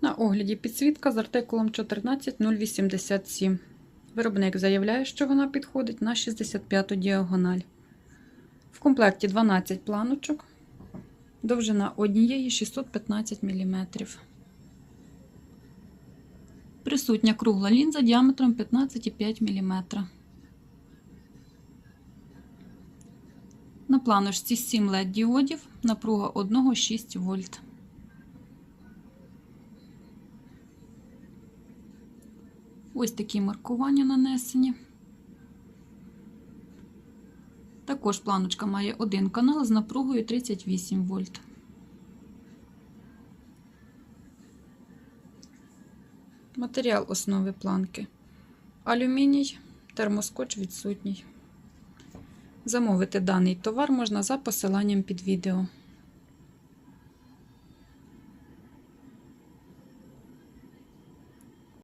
На огляді підсвітка з артикулом 14087. Виробник заявляє, що вона підходить на 65-ту діагональ. В комплекті 12 планочок, довжина однієї 615 мм. Присутня кругла лінза діаметром 15,5 мм. На планочці 7 LED діодів, напруга 1,6 вольт. Ось такі маркування нанесені. Також планочка має один канал з напругою 38 вольт. Матеріал основи планки. Алюміній, термоскотч відсутній. Замовити даний товар можна за посиланням під відео.